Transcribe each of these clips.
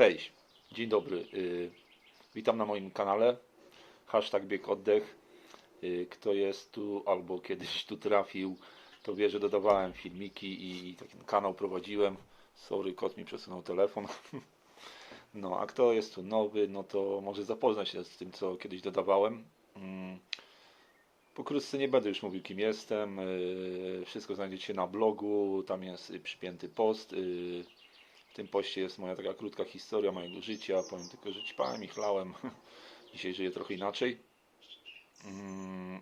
Cześć, dzień dobry. y, Witam na moim kanale. Hashtag bieg oddech. Y, Kto jest tu albo kiedyś tu trafił, to wie, że dodawałem filmiki i, taki kanał prowadziłem. Sorry, kot mi przesunął telefon. No, a kto jest tu nowy, no to może zapoznać się z tym, co kiedyś dodawałem. Mm, Pokrótce nie będę już mówił, kim jestem. y, Wszystko znajdziecie na blogu. Tam jest przypięty post. Y, w tym poście jest moja taka krótka historia mojego życia. Powiem tylko, że ćpałem i chlałem. Dzisiaj żyję trochę inaczej. Mm.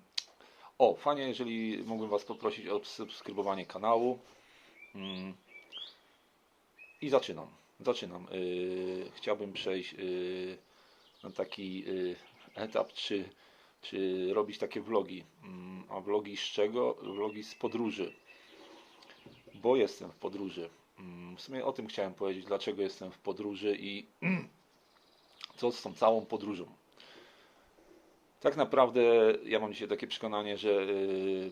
O, fajnie, jeżeli mógłbym Was poprosić o subskrybowanie kanału. Mm. I zaczynam. Zaczynam. Yy, chciałbym przejść yy, na taki yy, etap, czy, czy robić takie vlogi. Mm, A vlogi z czego? Vlogi z podróży. Bo jestem w podróży. Mm, W sumie o tym chciałem powiedzieć, dlaczego jestem w podróży i co z tą całą podróżą. Tak naprawdę ja mam dzisiaj takie przekonanie, że y,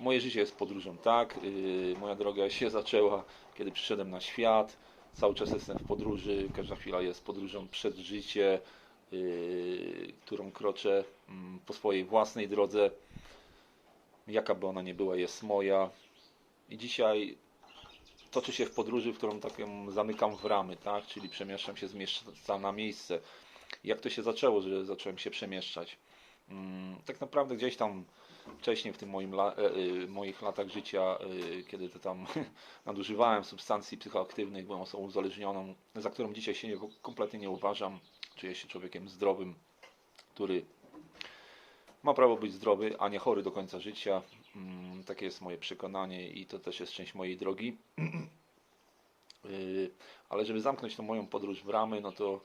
moje życie jest podróżą, tak? Y, moja droga się zaczęła, kiedy przyszedłem na świat. Cały czas jestem w podróży, każda chwila jest podróżą przez życie, y, którą kroczę mm, po swojej własnej drodze. Jaka by ona nie była, jest moja. I dzisiaj toczy się w podróży, w którą tak ją zamykam w ramy, tak? Czyli przemieszczam się z miejsca na miejsce. Jak to się zaczęło, że zacząłem się przemieszczać? Mm, Tak naprawdę gdzieś tam wcześniej w tym moim la, e, e, moich latach życia, e, kiedy to tam nadużywałem substancji psychoaktywnych, byłem osobą uzależnioną, za którą dzisiaj się nie, kompletnie nie uważam. Czuję się człowiekiem zdrowym, który ma prawo być zdrowy, a nie chory do końca życia. Mm, Takie jest moje przekonanie i to też jest część mojej drogi. Yy, Ale żeby zamknąć tą moją podróż w ramy, no to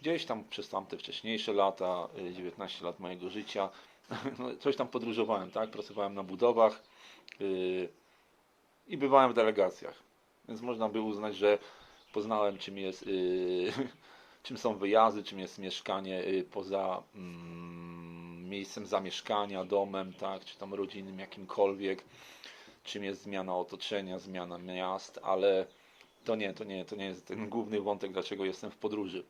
gdzieś tam przez tamte wcześniejsze lata, yy, 19 lat mojego życia, no coś tam podróżowałem, tak? Pracowałem na budowach yy, i bywałem w delegacjach. Więc można by uznać, że poznałem czym jest, czym są wyjazdy, czym jest mieszkanie poza mm, miejscem zamieszkania, domem, tak? Czy tam rodzinnym jakimkolwiek czym jest zmiana otoczenia, zmiana miast, ale to nie, to nie, to nie jest ten główny wątek, dlaczego jestem w podróży.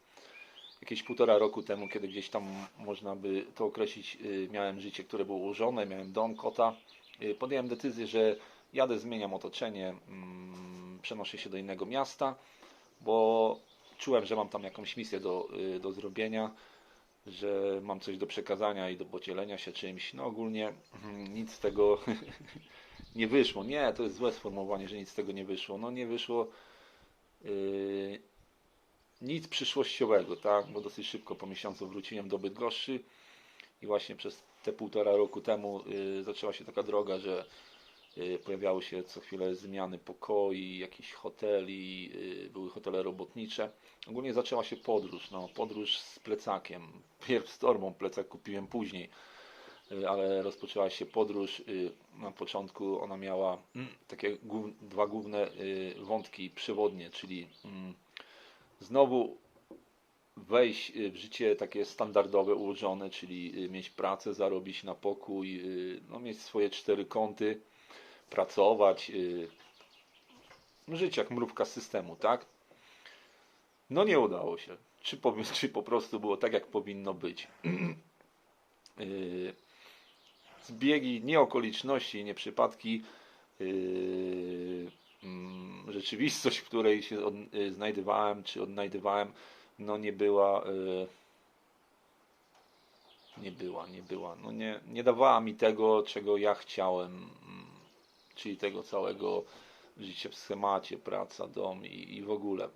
Jakieś półtora roku temu, kiedy gdzieś tam można by to określić, y, miałem życie, które było ułożone, miałem dom, kota, y, podjąłem decyzję, że jadę, zmieniam otoczenie, mm, przenoszę się do innego miasta, bo czułem, że mam tam jakąś misję do, y, do zrobienia, że mam coś do przekazania i do podzielenia się czymś. No ogólnie mm, nic z tego nie wyszło. Nie, to jest złe sformułowanie, że nic z tego nie wyszło. No nie wyszło yy, nic przyszłościowego, tak? Bo dosyć szybko po miesiącu wróciłem do Bydgoszczy i właśnie przez te półtora roku temu yy, zaczęła się taka droga, że pojawiały się co chwilę zmiany pokoi, jakichś hoteli, yy, były hotele robotnicze. Ogólnie zaczęła się podróż, no podróż z plecakiem. Pierw torbą, plecak kupiłem później y, ale rozpoczęła się podróż. Na początku ona miała mm, takie dwa główne wątki przewodnie, czyli mm, znowu wejść w życie takie standardowe, ułożone, czyli mieć pracę, zarobić na pokój, no, mieć swoje cztery kąty, pracować, y, żyć jak mrówka systemu, tak? No nie udało się. Czy po, czy po prostu było tak, jak powinno być. Yy, zbiegi, nie okoliczności, nie przypadki, yy, mm, rzeczywistość, w której się znajdowałem, czy odnajdywałem, no nie była, nie była, nie była, no nie, nie dawała mi tego, czego ja chciałem, czyli tego całego życia w schemacie, praca, dom i, i w ogóle.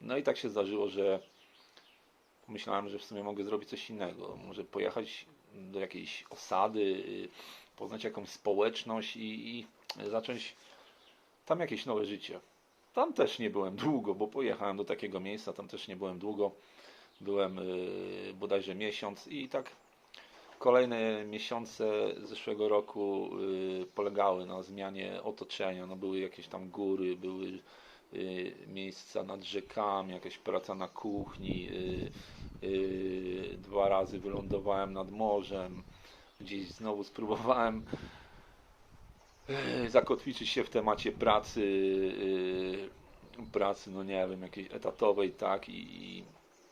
No i tak się zdarzyło, że pomyślałem, że w sumie mogę zrobić coś innego. Może pojechać do jakiejś osady, y, poznać jakąś społeczność i, i zacząć tam jakieś nowe życie. Tam też nie byłem długo, bo pojechałem do takiego miejsca, tam też nie byłem długo. Byłem y, bodajże miesiąc i tak kolejne miesiące zeszłego roku y, polegały na zmianie otoczenia. No, były jakieś tam góry, były y, miejsca nad rzekami, jakaś praca na kuchni. y, Dwa razy wylądowałem nad morzem. Gdzieś znowu spróbowałem zakotwiczyć się w temacie pracy. pracy, no nie wiem, jakiejś etatowej, tak, i, i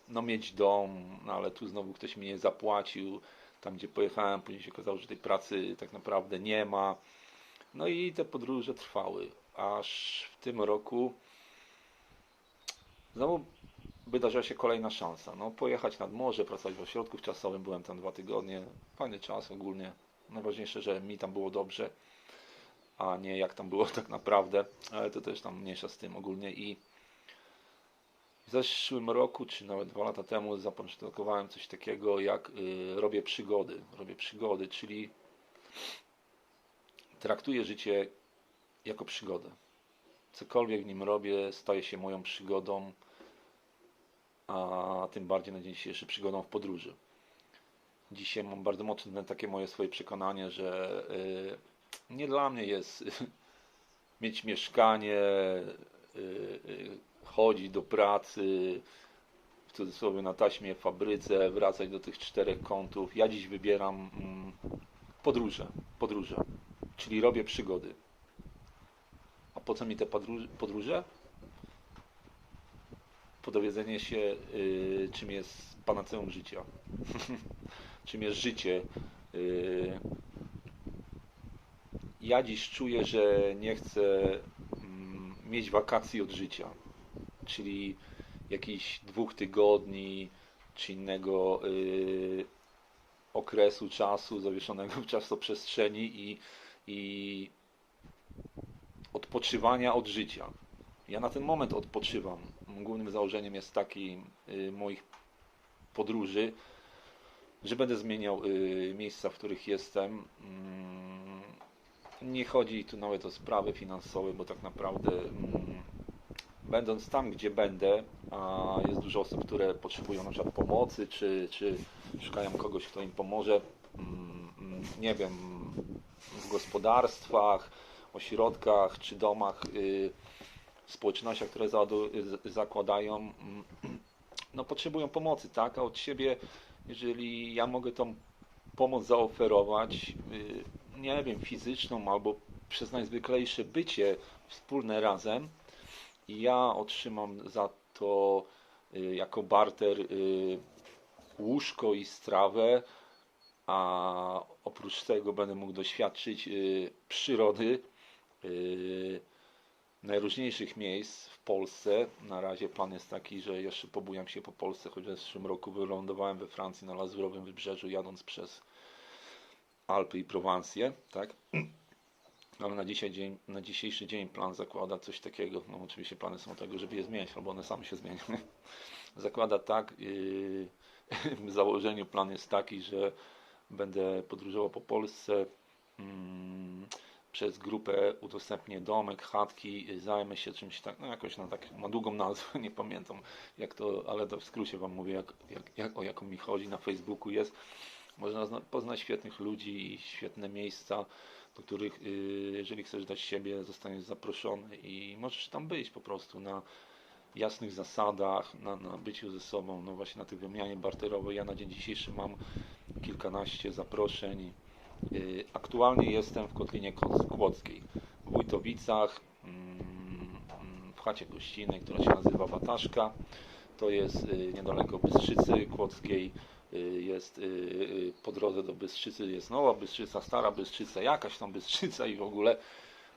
no mieć dom, no ale tu znowu ktoś mi nie zapłacił, tam gdzie pojechałem, później się okazało, że tej pracy tak naprawdę nie ma. No i te podróże trwały, aż w tym roku znowu wydarzyła się kolejna szansa. No, pojechać nad morze, pracować w ośrodku czasowym, byłem tam dwa tygodnie, fajny czas ogólnie. Najważniejsze, że mi tam było dobrze, a nie jak tam było tak naprawdę, ale to też tam mniejsza z tym ogólnie i w zeszłym roku, czy nawet dwa lata temu zapoczątkowałem coś takiego jak y, robię przygody. Robię przygody, czyli traktuję życie jako przygodę. Cokolwiek w nim robię, staje się moją przygodą, a tym bardziej na dzień dzisiejszy przygodą w podróży. Dzisiaj mam bardzo mocne takie moje swoje przekonanie, że y, nie dla mnie jest mieć mieszkanie, y, chodzić do pracy, w cudzysłowie na taśmie w fabryce, wracać do tych czterech kątów. Ja dziś wybieram mm, podróże, podróże, czyli robię przygody. A po co mi te podróże? podróże? Po dowiedzenie się, y, czym jest panaceum życia. czym jest życie. Y, ja dziś czuję, że nie chcę mm, mieć wakacji od życia czyli jakichś dwóch tygodni czy innego y, okresu czasu zawieszonego w czasoprzestrzeni i, i odpoczywania od życia. Ja na ten moment odpoczywam. Głównym założeniem jest taki y, moich podróży, że będę zmieniał y, miejsca, w których jestem. Mm, nie chodzi tu nawet o sprawy finansowe, bo tak naprawdę mm, będąc tam, gdzie będę, a jest dużo osób, które potrzebują na przykład pomocy, czy, czy szukają kogoś, kto im pomoże, mm, mm, nie wiem, w gospodarstwach, ośrodkach, czy domach, y, społecznościach, które zakładają, mm, no potrzebują pomocy, tak, a od siebie, jeżeli ja mogę tą pomoc zaoferować, y, nie wiem, fizyczną albo przez najzwyklejsze bycie wspólne razem, i ja otrzymam za to y, jako barter y, łóżko i strawę, a oprócz tego będę mógł doświadczyć y, przyrody najróżniejszych miejsc w Polsce. Na razie plan jest taki, że jeszcze pobujam się po Polsce, choć w zeszłym roku wylądowałem we Francji na Lazurowym Wybrzeżu, jadąc przez Alpy i Prowancję, tak? Ale na, dzisiaj dzień, na dzisiejszy dzień plan zakłada coś takiego, no oczywiście plany są tego, żeby je zmieniać, albo one same się zmienią. zakłada tak, yy, w założeniu plan jest taki, że będę podróżował po Polsce, yy, przez grupę udostępnię domek, chatki, zajmę się czymś tak, no jakoś na tak, ma długą nazwę, nie pamiętam jak to, ale to w skrócie Wam mówię, jak, jak, jak, o jaką mi chodzi, na Facebooku jest. Można poznać świetnych ludzi i świetne miejsca, do których, y, jeżeli chcesz dać siebie, zostaniesz zaproszony i możesz tam być po prostu na jasnych zasadach, na, na byciu ze sobą, no właśnie na tej wymianie barterowej. Ja na dzień dzisiejszy mam kilkanaście zaproszeń. Y, aktualnie jestem w Kotlinie Kłodzkiej, w Wójtowicach, mm, w chacie gościnnej, która się nazywa Wataszka. To jest y, niedaleko Bystrzycy Kłodzkiej jest y, y, po drodze do Bystrzycy, jest Nowa Bystrzyca, Stara Bystrzyca, jakaś tam Bystrzyca i w ogóle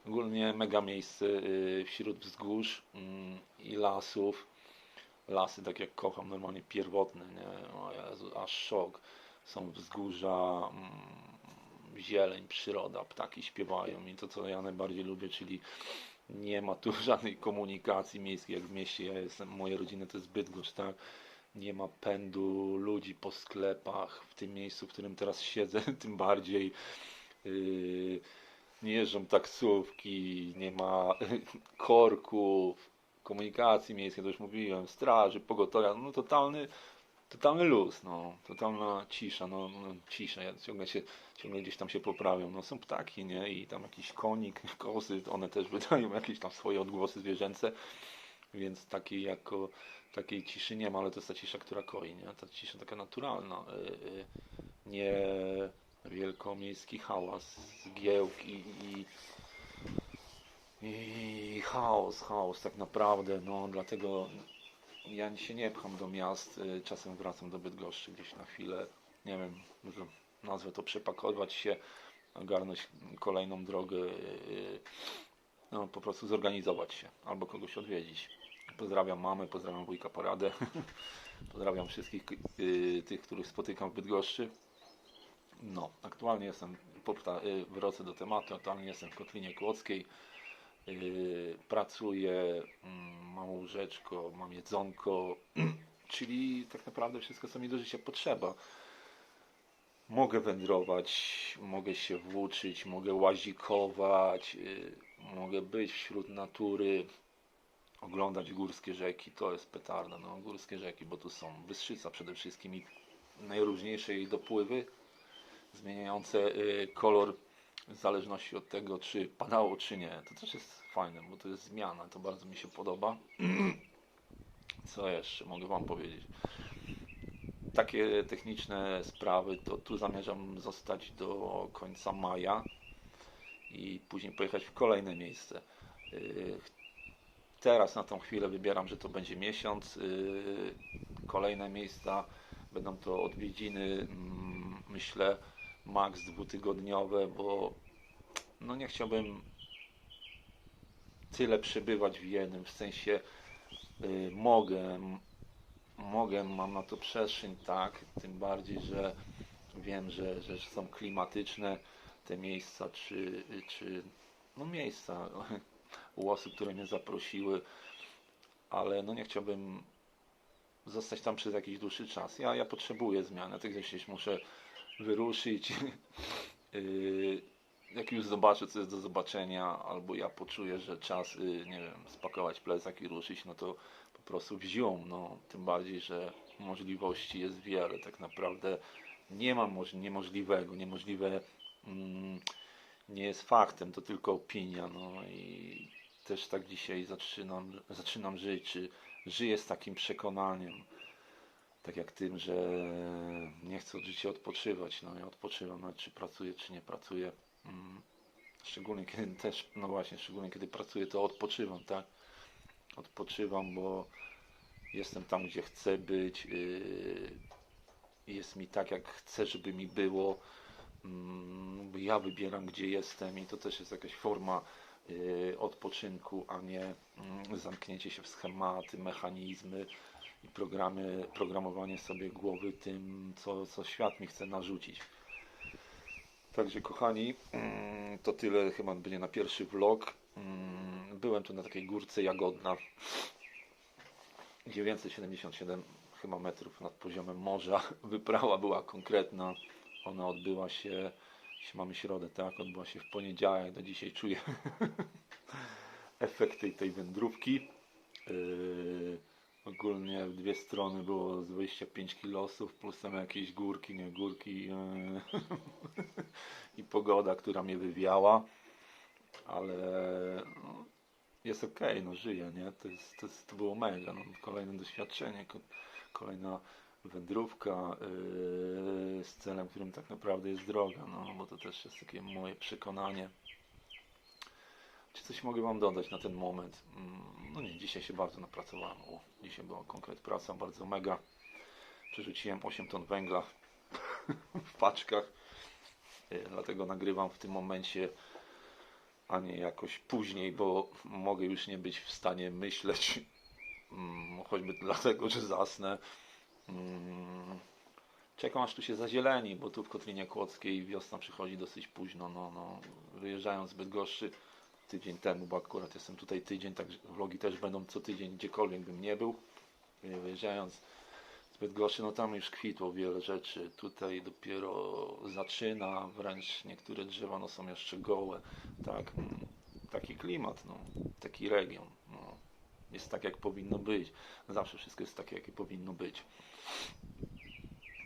ogólnie mega miejsce wśród wzgórz mm, i lasów. Lasy, tak jak kocham, normalnie pierwotne, nie? O Jezu, aż szok. Są wzgórza, mm, zieleń, przyroda, ptaki śpiewają i to, co ja najbardziej lubię, czyli nie ma tu żadnej komunikacji miejskiej jak w mieście. Ja jestem, moje rodziny to jest Bydgoszcz, tak? Nie ma pędu ludzi po sklepach, w tym miejscu, w którym teraz siedzę, tym bardziej. Yy, nie jeżdżą taksówki, nie ma korków, komunikacji miejskiej, to już mówiłem, straży, pogotowia, no totalny, totalny luz, no, totalna cisza, no, no cisza, ja ciągle, się, ciągle gdzieś tam się poprawią, no są ptaki, nie, i tam jakiś konik, kozy, one też wydają jakieś tam swoje odgłosy zwierzęce, więc taki jako takiej ciszy nie ma, ale to jest ta cisza, która koi, nie? Ta cisza taka naturalna, y, y, nie wielkomiejski hałas, zgiełk i, i I chaos, chaos tak naprawdę, no dlatego ja się nie pcham do miast, y, czasem wracam do Bydgoszczy gdzieś na chwilę, nie wiem, może nazwę to przepakować się, ogarnąć kolejną drogę, no po prostu zorganizować się, albo kogoś odwiedzić. Pozdrawiam mamę, pozdrawiam wujka Paradę, pozdrawiam wszystkich y, tych, których spotykam w Bydgoszczy. No, aktualnie jestem, powta- y, wrócę do tematu, aktualnie jestem w Kotlinie Kłodzkiej, Yy, pracuję, mm, mam łóżeczko, mam jedzonko, czyli tak naprawdę wszystko, co mi do życia potrzeba. Mogę wędrować, mogę się włóczyć, mogę łazikować, yy, mogę być wśród natury, oglądać górskie rzeki, to jest petarda, no górskie rzeki, bo tu są Wystrzyca przede wszystkim i najróżniejsze jej dopływy, zmieniające yy, kolor w zależności od tego, czy padało, czy nie. To też jest fajne, bo to jest zmiana, to bardzo mi się podoba. Co jeszcze mogę Wam powiedzieć? Takie techniczne sprawy, to tu zamierzam zostać do końca maja i później pojechać w kolejne miejsce. Teraz na tą chwilę wybieram, że to będzie miesiąc. Yy, Kolejne miejsca będą to odwiedziny, mm, myślę, maks dwutygodniowe, bo no nie chciałbym tyle przebywać w jednym, w sensie y, mogę, mogę, mam na to przestrzeń, tak, tym bardziej, że wiem, że, że są klimatyczne te miejsca, czy, czy no miejsca u osób, które mnie zaprosiły, ale no nie chciałbym zostać tam przez jakiś dłuższy czas. Ja, ja potrzebuję zmiany, tak gdzieś muszę wyruszyć. Yy, jak już zobaczę, co jest do zobaczenia, albo ja poczuję, że czas, yy, nie wiem, spakować plecak i ruszyć, no to po prostu wziął. No, tym bardziej, że możliwości jest wiele. Tak naprawdę nie ma moż- niemożliwego. Niemożliwe mm, nie jest faktem, to tylko opinia. No i też tak dzisiaj zaczynam, zaczynam żyć, czy żyję z takim przekonaniem tak jak tym, że nie chcę od życia odpoczywać. No ja odpoczywam, czy pracuję, czy nie pracuję. Mm. Szczególnie kiedy też, no właśnie, szczególnie kiedy pracuję, to odpoczywam, tak? Odpoczywam, bo jestem tam, gdzie chcę być. Yy, jest mi tak, jak chcę, żeby mi było. Mm, Ja wybieram, gdzie jestem i to też jest jakaś forma odpoczynku, a nie mm, zamknięcie się w schematy, mechanizmy i programy, programowanie sobie głowy tym, co, co świat mi chce narzucić. Także kochani, mm, to tyle chyba będzie na pierwszy vlog. Mm, Byłem tu na takiej górce Jagodna, 977 chyba metrów nad poziomem morza. Wyprawa była konkretna. Ona odbyła się, jeśli mamy środę, tak, odbyła się w poniedziałek. Do dzisiaj czuję efekty tej wędrówki. Yy, ogólnie w dwie strony było z 25 kilosów, plus tam jakieś górki, nie górki yy, i pogoda, która mnie wywiała, ale no, jest okej, no żyję, nie? To, jest, to, jest, to było mega, no, kolejne doświadczenie, ko- kolejna wędrówka yy, z celem, którym tak naprawdę jest droga, no bo to też jest takie moje przekonanie. Czy coś mogę Wam dodać na ten moment? Mm, No nie, dzisiaj się bardzo napracowałem. Dzisiaj była konkret praca, bardzo mega. Przerzuciłem 8 ton węgla w paczkach, yy, dlatego nagrywam w tym momencie, a nie jakoś później, bo mogę już nie być w stanie myśleć, mm, choćby dlatego, że zasnę. Mm, Czekam aż tu się zazieleni, bo tu w Kotlinie Kłodzkiej wiosna przychodzi dosyć późno. No, no, wyjeżdżając z Bydgoszczy tydzień temu, bo akurat jestem tutaj tydzień, także vlogi też będą co tydzień, gdziekolwiek bym nie był. Wyjeżdżając z Bydgoszczy, no tam już kwitło wiele rzeczy. Tutaj dopiero zaczyna, wręcz niektóre drzewa no, są jeszcze gołe. Tak, mm, taki klimat, no, taki region. Jest tak, jak powinno być. Zawsze wszystko jest takie, jakie powinno być.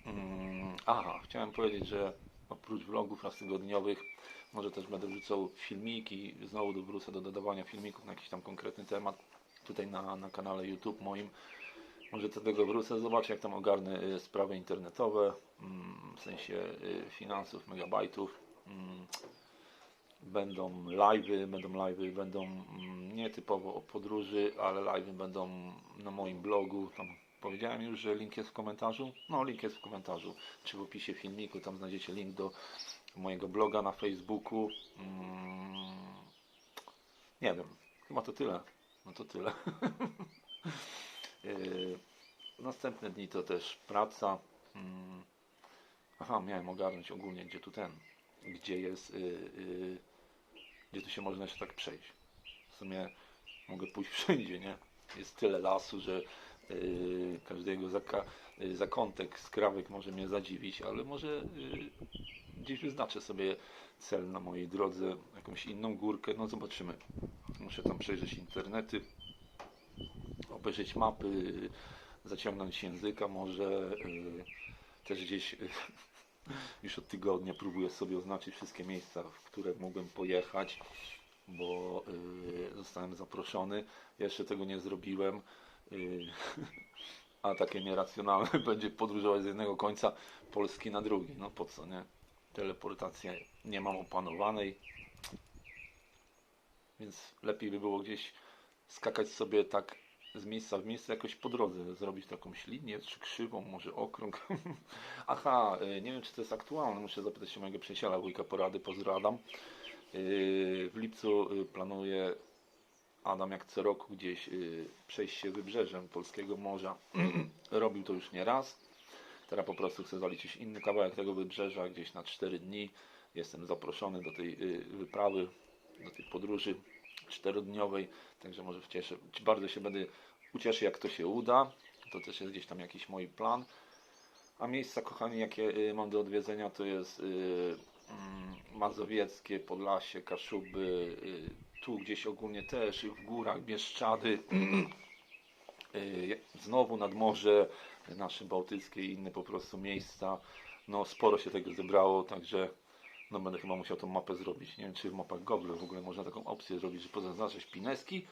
Mm, Aha, chciałem powiedzieć, że oprócz vlogów raz tygodniowych, może też będę wrzucał filmiki, znowu wrócę do dodawania filmików na jakiś tam konkretny temat, tutaj na, na kanale YouTube moim. Może do tego wrócę, zobaczę jak tam ogarnę y, sprawy internetowe, mm, w sensie y, finansów, megabajtów. Będą live'y, będą live'y, będą mm, nie typowo o podróży, ale live'y będą na moim blogu. Tam powiedziałem już, że link jest w komentarzu. No, link jest w komentarzu, czy w opisie filmiku. Tam znajdziecie link do mojego bloga na Facebooku. Mm, nie wiem, chyba to tyle. No to tyle. Yy, Następne dni to też praca. Mm, Aha, miałem ogarnąć ogólnie, gdzie tu ten, gdzie jest, yy, yy, gdzie tu się można jeszcze tak przejść. W sumie mogę pójść wszędzie, nie? Jest tyle lasu, że yy, każdego zaka, yy, zakątek skrawek może mnie zadziwić, ale może yy, gdzieś wyznaczę sobie cel na mojej drodze, jakąś inną górkę, no zobaczymy. Muszę tam przejrzeć internety, obejrzeć mapy, zaciągnąć języka może. yy, Też gdzieś yy, już od tygodnia próbuję sobie oznaczyć wszystkie miejsca, w które mogłem pojechać, bo yy, zostałem zaproszony. Jeszcze tego nie zrobiłem. Yy, a takie nieracjonalne będzie podróżować z jednego końca Polski na drugi. No po co, nie? Teleportację nie mam opanowanej. Więc lepiej by było gdzieś skakać sobie tak z miejsca w miejsce jakoś po drodze, zrobić taką linię, czy krzywą, może okrąg. Aha, y, nie wiem czy to jest aktualne, muszę zapytać się mojego przyjaciela, wujka porady, pozdro Adam. Y, W lipcu y, planuję Adam jak co roku gdzieś przejść się wybrzeżem Polskiego Morza. Robił to już nie raz. Teraz po prostu chcę zaliczyć inny kawałek tego wybrzeża, gdzieś na 4 dni. Jestem zaproszony do tej wyprawy, do tej podróży czterodniowej, także może cieszę, bardzo się będę ucieszę, jak to się uda. To też jest gdzieś tam jakiś mój plan. A miejsca, kochani, jakie y, mam do odwiedzenia, to jest y, mm, Mazowieckie, Podlasie, Kaszuby, y, tu gdzieś ogólnie też, w górach, Bieszczady, znowu nad morze, nasze bałtyckie i inne po prostu miejsca. No sporo się tego zebrało, także no będę chyba musiał tą mapę zrobić. Nie wiem, czy w mapach Google w ogóle można taką opcję zrobić, że pozaznaczać pineski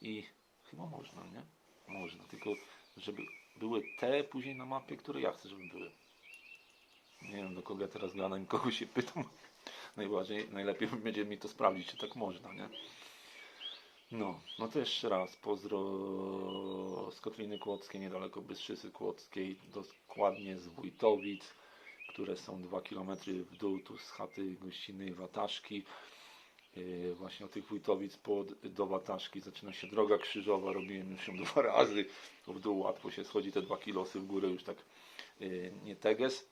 i chyba można, nie? Można, tylko żeby były te później na mapie, które ja chcę, żeby były. Nie wiem, do kogo ja teraz gadam, kogo się pytam. Najbardziej, najlepiej będzie mi to sprawdzić, czy tak można, nie? No, no to jeszcze raz pozdro z Kotliny Kłodzkiej, niedaleko Bystrzycy Kłodzkiej, dokładnie z Wójtowic, które są 2 km w dół, tu z chaty gościnnej Wataszki. Yy, Właśnie od tych Wójtowic pod, do Wataszki zaczyna się droga krzyżowa, robiłem już ją dwa razy, w dół łatwo się schodzi te 2 kilosy, w górę już tak yy, nie teges,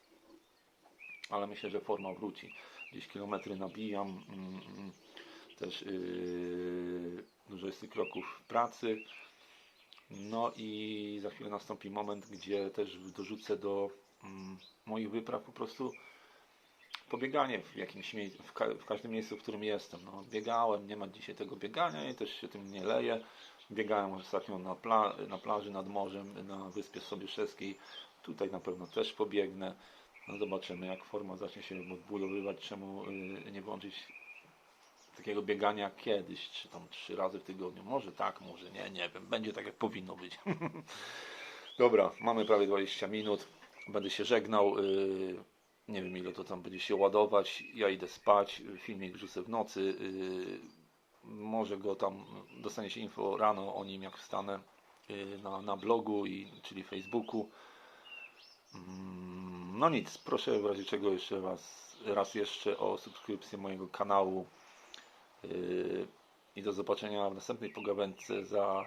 ale myślę, że forma wróci. Gdzieś kilometry nabijam, mm, mm, też yy, dużo jest tych kroków pracy. No i za chwilę nastąpi moment, gdzie też dorzucę do mm, moich wypraw po prostu pobieganie w jakimś miejscu, w, ka- w każdym miejscu, w którym jestem. No, biegałem, nie ma dzisiaj tego biegania i też się tym nie leję. Biegałem ostatnio na, pla- na plaży nad morzem, na Wyspie Sobieszewskiej. Tutaj na pewno też pobiegnę. No zobaczymy, jak forma zacznie się odbudowywać, czemu y, nie włączyć takiego biegania kiedyś, czy tam trzy razy w tygodniu. Może tak, może nie, nie wiem. Będzie tak, jak powinno być. Dobra, mamy prawie 20 minut. Będę się żegnał. y, Nie wiem, ile to tam będzie się ładować. Ja idę spać. Filmik wrzucę w nocy. y, Może go tam, dostanie się info rano o nim, jak wstanę y, na, na blogu, i, czyli Facebooku. Mm, No nic, proszę w razie czego jeszcze raz, raz jeszcze o subskrypcję mojego kanału. I do zobaczenia w następnej pogawędce za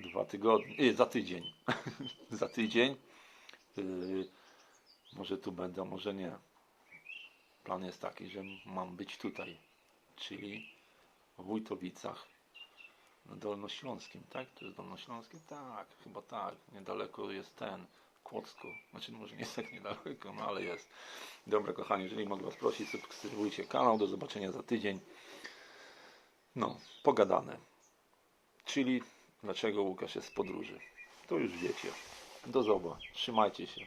dwa tygodnie, za tydzień. za tydzień. Yy, może tu będę, może nie. Plan jest taki, że mam być tutaj, czyli w Wójtowicach na Dolnośląskim, tak? To jest Dolnośląskie? Tak, chyba tak. Niedaleko jest ten, Kłodzko. Znaczy, może nie jest tak niedaleko, no ale jest. Dobra, kochani, jeżeli mogę Was prosić, subskrybujcie kanał. Do zobaczenia za tydzień. No, pogadane. Czyli dlaczego Łukasz jest w podróży. To już wiecie. Do zobaczenia. Trzymajcie się.